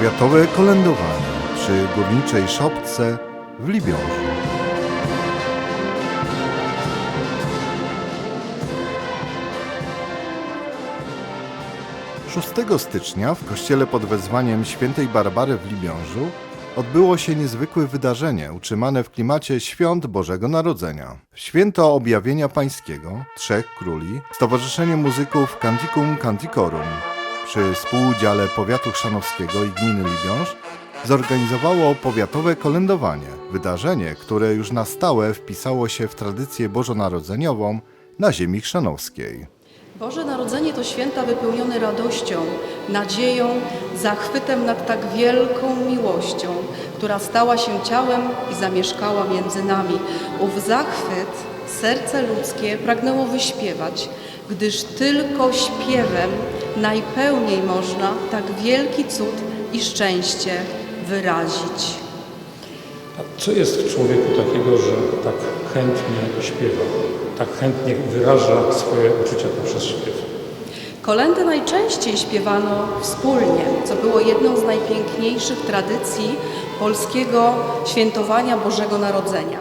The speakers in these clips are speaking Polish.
Powiatowe kolędowanie przy Górniczej Szopce w Libiążu. Szóstego stycznia w kościele pod wezwaniem świętej Barbary w Libiążu odbyło się niezwykłe wydarzenie utrzymane w klimacie świąt Bożego Narodzenia. Święto Objawienia Pańskiego Trzech Króli Stowarzyszenie Muzyków Canticum Canticorum przy współudziale Powiatu Chrzanowskiego i Gminy Libiąż zorganizowało powiatowe kolędowanie. Wydarzenie, które już na stałe wpisało się w tradycję bożonarodzeniową na ziemi chrzanowskiej. Boże Narodzenie to święta wypełnione radością, nadzieją, zachwytem nad tak wielką miłością, która stała się ciałem i zamieszkała między nami. Ów zachwyt serce ludzkie pragnęło wyśpiewać, gdyż tylko śpiewem najpełniej można tak wielki cud i szczęście wyrazić. A co jest w człowieku takiego, że tak chętnie śpiewa, tak chętnie wyraża swoje uczucia poprzez śpiew? Kolendy najczęściej śpiewano wspólnie, co było jedną z najpiękniejszych tradycji polskiego świętowania Bożego Narodzenia.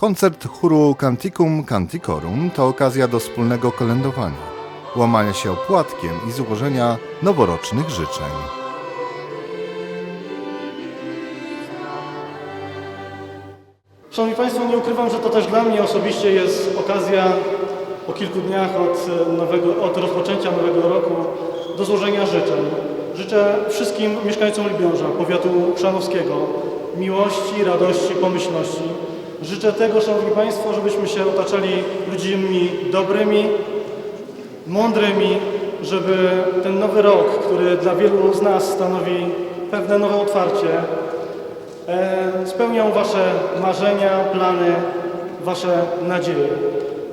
Koncert chóru Canticum Canticorum to okazja do wspólnego kolędowania, łamania się opłatkiem i złożenia noworocznych życzeń. Szanowni Państwo, nie ukrywam, że to też dla mnie osobiście jest okazja po kilku dniach od, nowego, od rozpoczęcia nowego roku do złożenia życzeń. Życzę wszystkim mieszkańcom Libiąża, powiatu chrzanowskiego, miłości, radości, pomyślności. Życzę tego, Szanowni Państwo, żebyśmy się otaczali ludźmi dobrymi, mądrymi, żeby ten nowy rok, który dla wielu z nas stanowi pewne nowe otwarcie, e, spełniał Wasze marzenia, plany, Wasze nadzieje.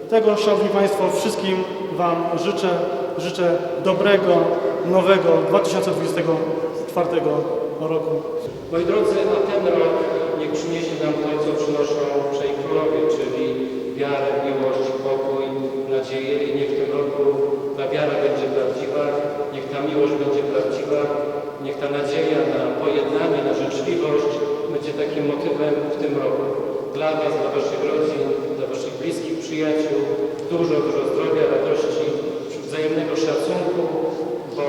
Tego, Szanowni Państwo, wszystkim Wam życzę. Życzę dobrego, nowego 2024 roku. Moi drodzy, a ten rok niech przyniesie nam to, co przynoszą trzej królowie, czyli wiarę, miłość, pokój, nadzieję i niech w tym roku ta wiara będzie prawdziwa, niech ta miłość będzie prawdziwa, niech ta nadzieja na pojednanie, na życzliwość będzie takim motywem w tym roku. Dla Was, dla Waszych rodzin, dla Waszych bliskich przyjaciół, dużo, dużo zdrowia, radości, wzajemnego szacunku, bo